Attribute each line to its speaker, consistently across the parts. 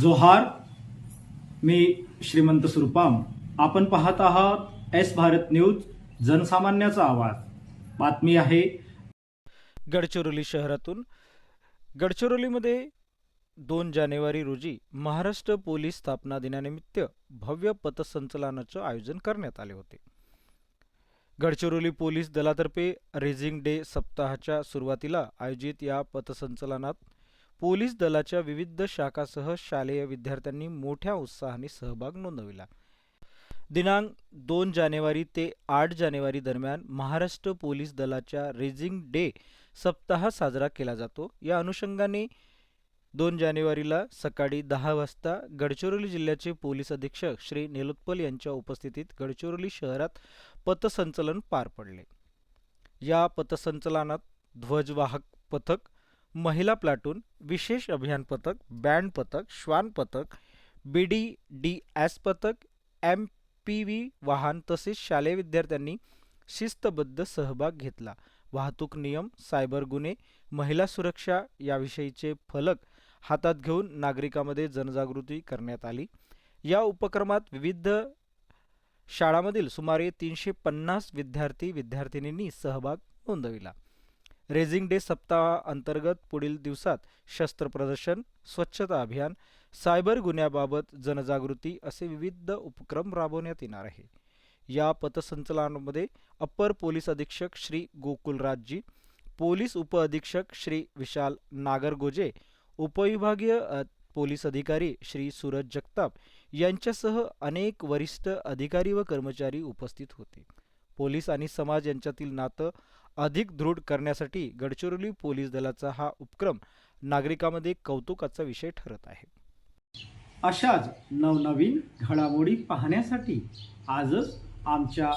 Speaker 1: जोहार मी श्रीमंत सुरपाम. आपण पाहत आहात एस भारत न्यूज जनसामान्याचा आवाज. बातमी आहे.
Speaker 2: गडचिरोली शहरातून. गडचिरोलीमध्ये दोन जानेवारी रोजी महाराष्ट्र पोलीस स्थापना दिनानिमित्त भव्य पथसंचलनाचं आयोजन करण्यात आले होते. गडचिरोली पोलीस दलातर्फे रेझिंग डे सप्ताहाच्या सुरुवातीला आयोजित या पथसंचलनात पोलीस दलाच्या विविध शाखासह शालेय विद्यार्थ्यांनी मोठ्या उत्साहाने सहभाग नोंदविला. दिनांक दोन जानेवारी ते आठ जानेवारी दरम्यान महाराष्ट्र पोलीस दलाच्या रेझिंग डे सप्ताह साजरा केला जातो. या अनुषंगाने दोन जानेवारीला सकाळी दहा वाजता गडचिरोली जिल्ह्याचे पोलीस अधीक्षक श्री नेलोत्पल यांच्या उपस्थितीत गडचिरोली शहरात पथसंचलन पार पडले. या पथसंचलनात ध्वजवाहक पथक महिला प्लाटून विशेष अभियान पथक बँड पथक श्वान पथक बीडी डी एस पथक एम पी व्ही वाहन तसेच शालेय विद्यार्थ्यांनी शिस्तबद्ध सहभाग घेतला. वाहतूक नियम सायबर गुन्हे महिला सुरक्षा याविषयीचे फलक हातात घेऊन नागरिकांमध्ये जनजागृती करण्यात आली. या उपक्रमात विविध शाळांमधील सुमारे तीनशे पन्नास विद्यार्थी विद्यार्थिनींनी सहभाग नोंदविला. रेझिंग डे सप्ताहाअंतर्गत पुढील दिवसात शस्त्र प्रदर्शन स्वच्छता अभियान सायबर गुन्ह्याबाबत जनजागृती असे विविध उपक्रम राबवण्यात येणार आहे. या पथसंचलनामध्ये अप्पर पोलीस अधीक्षक श्री गोकुलराजजी पोलीस उपअधीक्षक श्री विशाल नागरगोजे उपविभागीय पोलीस अधिकारी श्री सूरज जगताप यांच्यासह अनेक वरिष्ठ अधिकारी व कर्मचारी उपस्थित होते. पोलीस आणि समाज यांच्यातील नातं अधिक दृढ करण्यासाठी गडचिरोली पोलीस दलाचा हा उपक्रम नागरिकांमध्ये कौतुकाचा विषय ठरत आहे.
Speaker 1: अशाच नवनवीन घडामोडी पाहण्यासाठी आजच आमच्या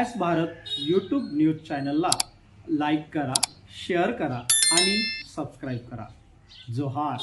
Speaker 1: एस भारत यूट्यूब न्यूज चॅनलला लाईक करा शेअर करा आणि सबस्क्राईब करा. जोहार.